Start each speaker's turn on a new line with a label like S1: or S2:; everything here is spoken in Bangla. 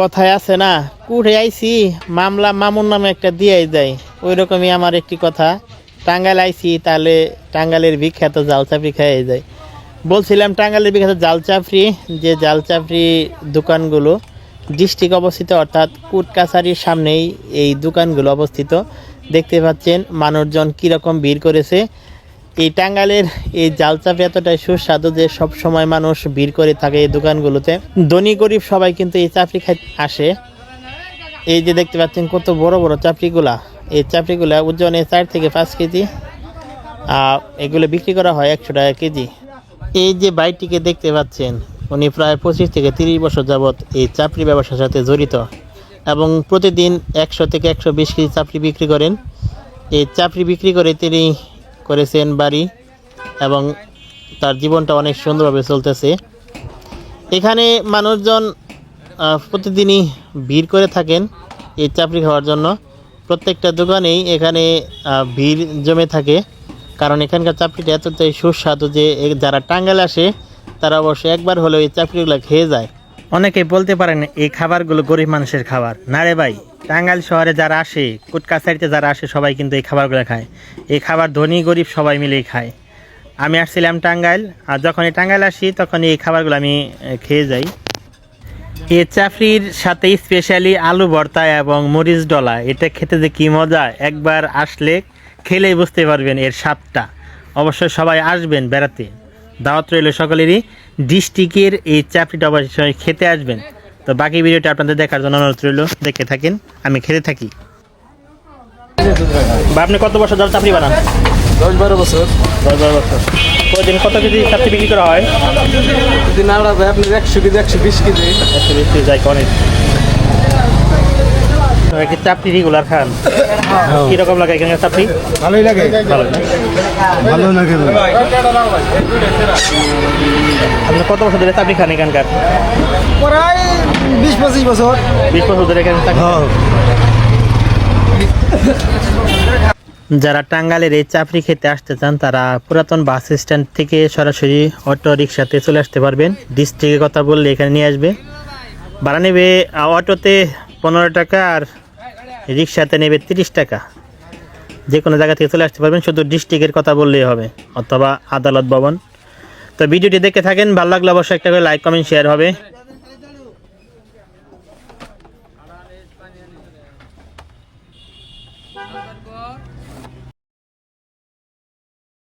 S1: কথায় আছে না, কুড়ে আইছি, মামলা মামুন নামে একটা দিয়েই দেয়। ওই রকমই আমার একটি কথা, টাঙ্গাইল আইছি, তাহলে টাঙ্গালের বিখ্যাত জাল চাপড়ি খাইয়ে যায় বলছিলাম টাঙ্গালের বিখ্যাত জাল চাপড়ি, যে জাল চাপড়ি দোকানগুলো ডিস্ট্রিক্ট অবস্থিত, অর্থাৎ কুট কাছারির সামনেই এই দোকানগুলো অবস্থিত, দেখতে পাচ্ছেন মানুষজন কীরকম ভিড় করেছে। এই টাঙ্গালের এই জাল চাপড়ি এতটাই সুস্বাদু যে সব সময় মানুষ ভিড় করে থাকে এই দোকানগুলোতে। ধনী গরিব সবাই কিন্তু এই চাপড়ি খাইতে আসে। এই যে দেখতে পাচ্ছেন কত বড় বড় চাপড়িগুলা। এই চাপড়িগুলা ওজনে চার থেকে পাঁচ কেজি। আর এগুলো বিক্রি করা হয় একশো টাকা কেজি। এই যে বাইকটিকে দেখতে পাচ্ছেন, উনি প্রায় পঁচিশ থেকে তিরিশ বছর যাবৎ এই চাপড়ি ব্যবসার সাথে জড়িত এবং প্রতিদিন একশো থেকে একশো বিশ কেজি চাপড়ি বিক্রি করেন। এই চাপড়ি বিক্রি করে তিনি করেছেন বাড়ি এবং তার জীবনটা অনেক সুন্দরভাবে চলতেছে। এখানে মানুষজন প্রতিদিনই ভিড় করে থাকেন এই চাপড়ি খাওয়ার জন্য। প্রত্যেকটা দোকানেই এখানে ভিড় জমে থাকে। কারণ এখানকার চাপড়িটা এতটাই সুস্বাদু যে যারা টাঙ্গাল আসে, তারা অবশ্যই একবার হলেও এই চাপড়িগুলো খেয়ে যায়। অনেকেই বলতে পারেন এই খাবারগুলো গরিব মানুষের খাবার। না রে ভাই টাঙ্গাইল শহরে যারা আসে, কুটকাছারিতে যারা আসে, সবাই কিন্তু এই খাবারগুলো খায়। এই খাবার ধনী, গরিব সবাই মিলেই খায়। আমি আসছিলাম টাঙ্গাইল, আর যখন এই টাঙ্গাইল আসি তখন এই খাবারগুলো আমি খেয়ে যাই। এই চাফরির সাথে স্পেশালি আলু ভর্তা এবং মরিচ ডলা, এটা খেতে যে কি মজা, একবার আসলে খেলেই বুঝতে পারবেন এর স্বাদটা। অবশ্যই সবাই আসবেন বেড়াতে। দাওয়াত রইল সকলেরই। ডিস্ট্রিক্টের এই চাপড়িটা অবশ্যই খেতে আসবেন। তো বাকি ভিডিওটা আপনাদের দেখার জন্য অনুরোধ রইল দেখে থাকেন আমি খেতে থাকি। বা আপনি কত বছর ধরে চাকরি বানান?
S2: দশ বারো বছর।
S1: দশ বারো বছর। প্রতিদিন কত কেজি চাকরি বিক্রি করা হয়?
S2: প্রতিদিন না ভাই আপনার একশো কেজি একশো বিশ কেজি।
S1: একশো বিশ কেজি যায় অনেক কি চাপড়ি রেগুলার খান? কীরকম লাগে এখানে চাপড়ি?
S2: ভালোই লাগে।
S1: ভালো
S2: ভালো লাগে
S1: আপনি কত বছর ধরে চাকরি খান এখানকার?
S2: প্রায় বিশ পঁচিশ বছর।
S1: বিশ বছর ধরে এখানে যারা টাঙ্গালের এই চাপড়ি খেতে আসতে চান তারা পুরাতন বাস স্ট্যান্ড থেকে সরাসরি অটো রিক্সাতে চলে আসতে পারবেন। ডিস্ট্রিক্টের কথা বললে এখানে নিয়ে আসবে। ভাড়া নেবে অটোতে পনেরো টাকা আর রিক্সাতে নেবে তিরিশ টাকা। যে কোনো জায়গা থেকে চলে আসতে পারবেন, শুধু ডিস্ট্রিক্টের কথা বললেই হবে, অথবা আদালত ভবন। তো ভিডিওটি দেখে থাকেন, ভালো লাগলে অবশ্যই একটা করে লাইক, কমেন্ট, শেয়ার হবে।